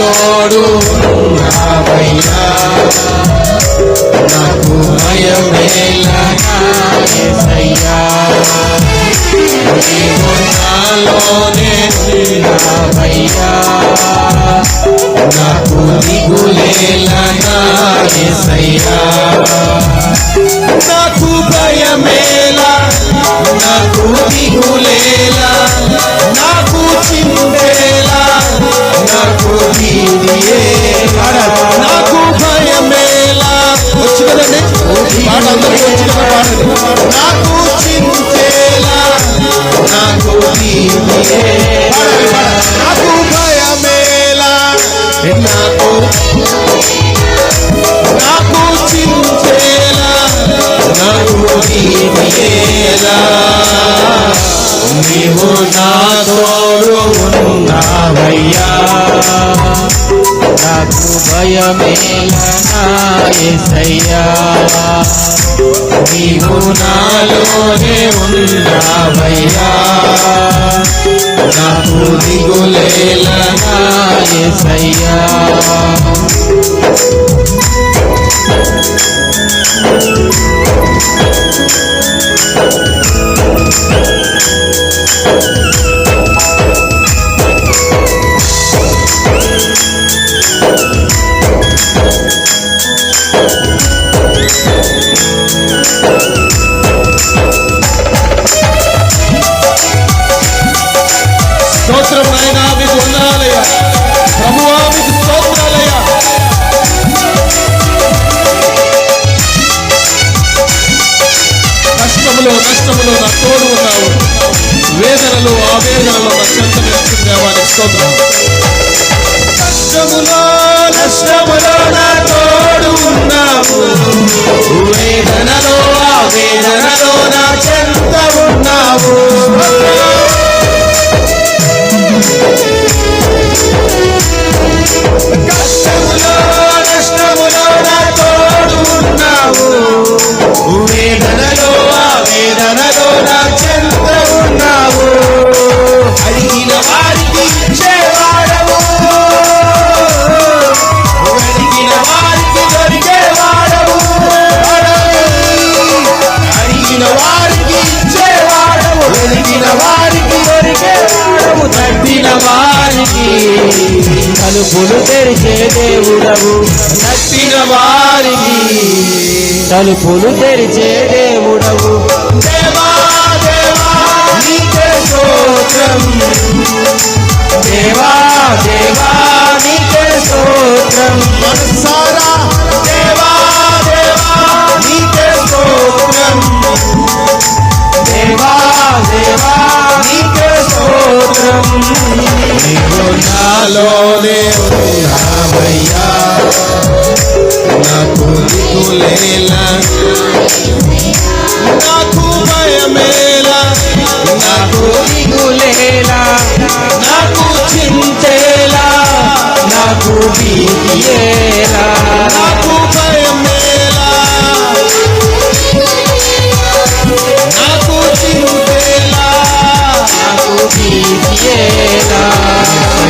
తోడు. ఉన్నావయ్యా నాకు భయమేలనా యేసయ్యా నీవు నాలోనే ఉన్నావయ్యా నాకు దిగులేలనా నీవేనా నీవు నా తోడు ఉన్నావయ్యా నాకు భయమేసయ్యా నీవు నాలోనే ఉన్నావయ్యా నాకు దిగులేలనాయసయ్యా Thank you. స్తోత్రం నాయనా కష్టములో నా తోడు ఉన్నావు. వేదనలు ఆవేదనలో నా చెంత వేస్తుంది దేవానికి స్తోత్రం. వారికి తలుపులు తెరిచే దేవుడవు తట్టిన వారికి తలుపులు తెరిచే దేవుడవు. స్తోత్రం. దేవా దేవా నీకే స్తోత్రం. మనసారా దేవా దేవా నీకే స్తోత్రం. దేవా దేవా నాలోనే ఉన్నావయ్యా నాకు దిగులేలా నాకు భయమేలా. నాకు దిగులేలా నాకు చింతేలా. నాకు భీతియేలా.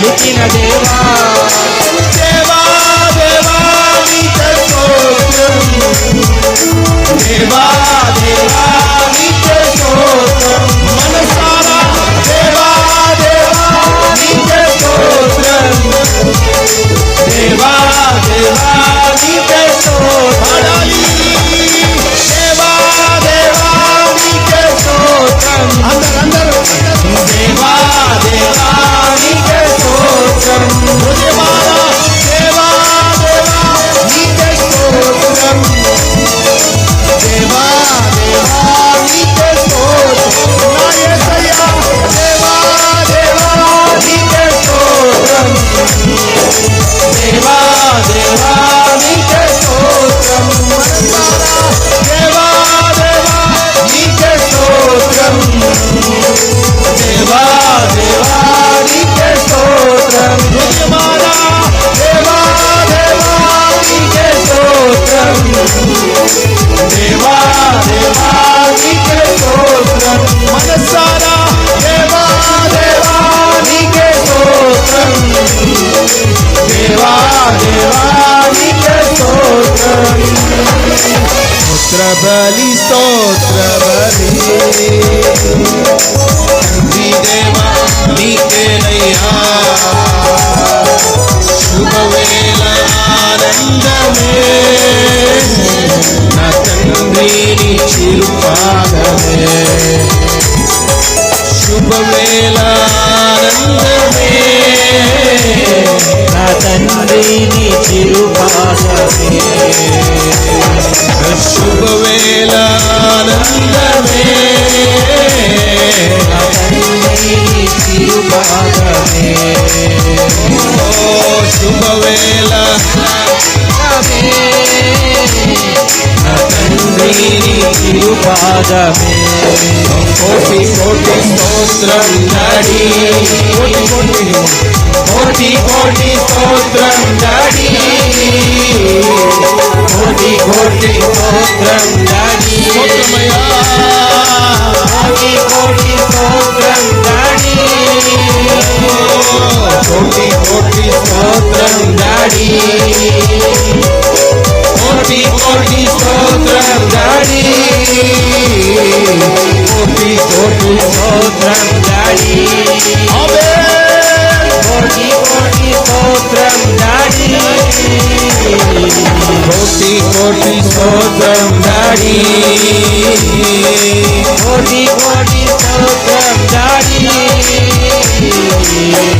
పలికిన దేవా. దేవా దేవా దేవా దేవా దేవా దేవా బలి స్తోత్ర బలి पादमे कोटि कोटि स्तोत्र जाडी कोटि कोटि कोटि कोटि स्तोत्र जाडी कोटि कोटि स्तोत्र जाडी कोटि कोटि स्तोत्र जाडी कोटि कोटि स्तोत्र जाडी कोटि कोटि स्तोत्र जाडी কোটি কোটি কদম দাড়ি কোটি কোটি কদম দাড়ি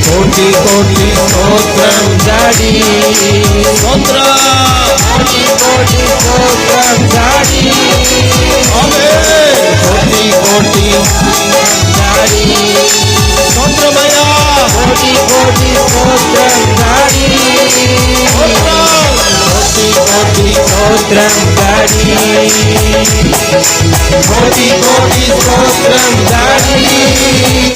কোটি কোটি কদম দাড়ি মন্ত্র কোটি কোটি কদম দাড়ি কোটি কোটি দাড়ি মন্ত্র ভাইয়া কোটি কোটি কদম দাড়ি कोटि स्तोत्रं गाढी कोटि कोटि स्तोत्रं गाढी